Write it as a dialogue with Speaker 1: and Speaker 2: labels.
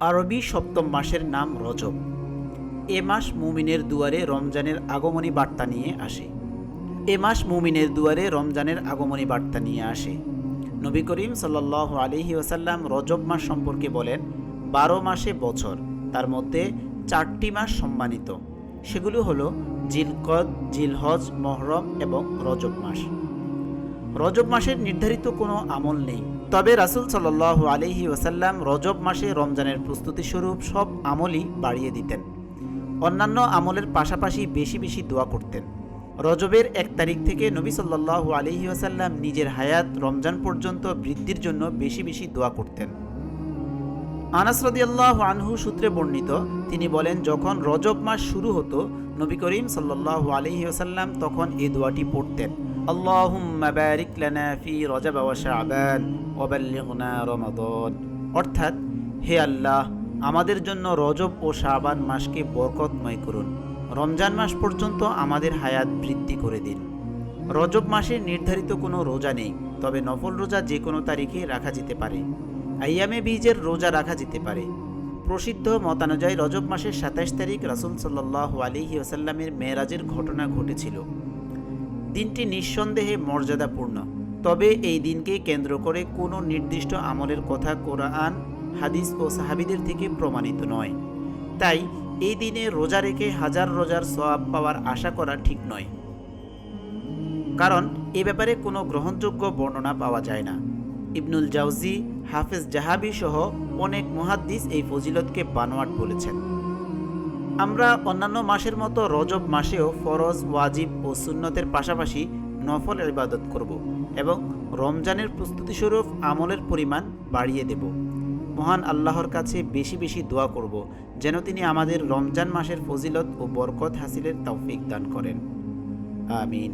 Speaker 1: আরবি সপ্তম মাসের নাম রজব। এ মাস মুমিনের দুয়ারে রমজানের আগমনী বার্তা নিয়ে আসে। এ মাস মুমিনের দুয়ারে রমজানের আগমনী বার্তা নিয়ে আসে। নবী করিম সাল্লাহ আলহি ওসাল্লাম রজব মাস সম্পর্কে বলেন, বারো মাসে বছর, তার মধ্যে চারটি মাস সম্মানিত। সেগুলো হলো জিলকদ, জিলহজ, মহরম এবং রজব মাস। রজব মাসের নির্ধারিত কোনো আমল নেই। তবে রাসুল সাল্লাহ আলহি ওসাল্লাম রজব মাসে রমজানের প্রস্তুতি স্বরূপ সব আমলই বাড়িয়ে দিতেন। অন্যান্য আমলের পাশাপাশি বেশি বেশি দোয়া করতেন। রজবের এক তারিখ থেকে নবী সাল্লাহ আলহি ওসাল্লাম নিজের হায়াত রমজান পর্যন্ত বৃদ্ধির জন্য বেশি বেশি দোয়া করতেন। আনাস রদিয়াল্লাহ আনহু সূত্রে বর্ণিত, তিনি বলেন, যখন রজব মাস শুরু হতো, নবী করিম সাল্লাহ আলহি ওসাল্লাম তখন এই দোয়াটি পড়তেন। লানা ফি রজব ওয়া শাবান ওয়া বাল্লিগনা রমাদান। অর্থাৎ, হে আল্লাহ, আমাদের জন্য রজব ও শাবান মাসকে বরকতময় করুন। রমজান মাস পর্যন্ত আমাদের হায়াত বৃদ্ধি করে দিন। রজব মাসে নির্ধারিত কোনো রোজা নেই, তবে নফল রোজা যে কোনো তারিখে রাখা যেতে পারে। আইয়ামে বীজের রোজা রাখা যেতে পারে। প্রসিদ্ধ মতানুযায়ী রজব মাসের সাতাইশ তারিখ রাসুল সাল্লাহ আলিহি ওসাল্লামের মেয়েরাজের ঘটনা ঘটেছিল। দিনটি নিঃসন্দেহে মর্যাদাপূর্ণ। তবে এই দিনকে কেন্দ্র করে কোনো নির্দিষ্ট আমলের কথা কোরআন, হাদিস ও সাহাবিদের থেকে প্রমাণিত নয়। তাই এই দিনে রোজা রেখে হাজার রোজার সওয়াব পাওয়ার আশা করা ঠিক নয়। কারণ এ ব্যাপারে কোনো গ্রহণযোগ্য বর্ণনা পাওয়া যায় না। ইবনুল জাউজি হাফেজ জাহাবি সহ অনেক মুহাদ্দিস এই ফজিলতকে বানোয়াট বলেছেন। আমরা অন্যান্য মাসের মতো রজব মাসেও ফরজ, ওয়াজিব ও সুন্নতের পাশাপাশি নফল ইবাদত করব এবং রমজানের প্রস্তুতিস্বরূপ আমলের পরিমাণ বাড়িয়ে দেব। মহান আল্লাহর কাছে বেশি বেশি দোয়া করব যেন তিনি আমাদের রমজান মাসের ফজিলত ও বরকত হাসিলের তৌফিক দান করেন। আমিন।